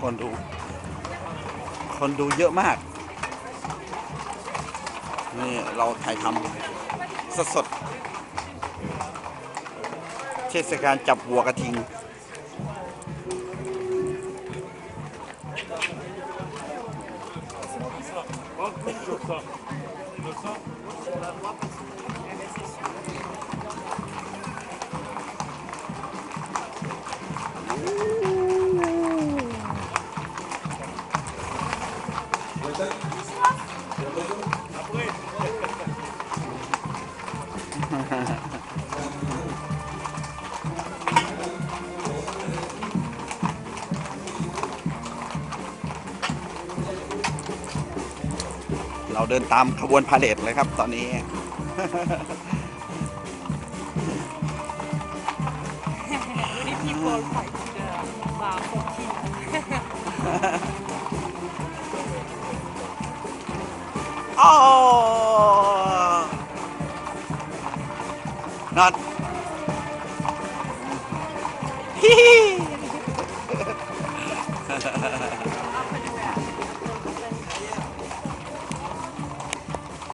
คนดู คนดูเยอะมาก นี่เราถ่ายทำสดสดๆเทศกาลจับวัวกระทิง เราเดินตามขบวนพาเลทเลยครับตอนนี้ people fight โอ้นอนฮิฮิ